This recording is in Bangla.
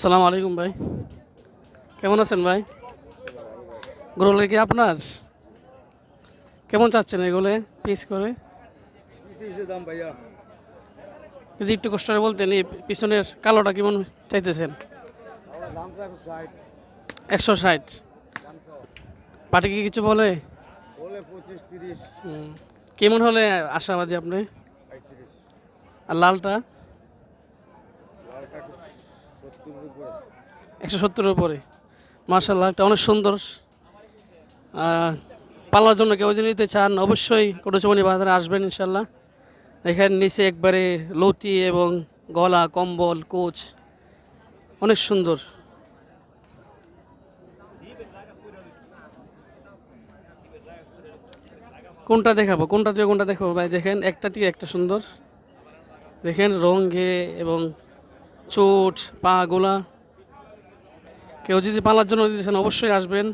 আসসালামু আলাইকুম ভাই। কেমন আছেন ভাই? গরুগুলো কি আপনার? কেমন চাচ্ছেন এগুলো পিস করে? যদি একটু কষ্ট করে বলতেন, এই পিছনের কালোটা কেমন চাইতেছেন? একশো ষাট। পাটি কি কিছু বলে। কেমন হলে আশাবাদী আপনি? আর লালটা? একশো সত্তরের উপরে। মার্শাল্লাহ এটা অনেক সুন্দর পালার জন্য কেউ যদি নিতে চান, অবশ্যই কটুচমনি বাজারে আসবেন ইনশাল্লাহ এখানে নিচে একবারে লতি এবং গলা, কম্বল, কোচ, অনেক সুন্দর। কোনটা দেখাবো? কোনটা দিয়ে কোনটা দেখাবো? ভাই, দেখেন, একটা থেকে একটা সুন্দর। দেখেন, রঙে এবং চোট পা গোলা। কেউ যদি পালার জন্য দিতেছেন অবশ্যই আসবেন।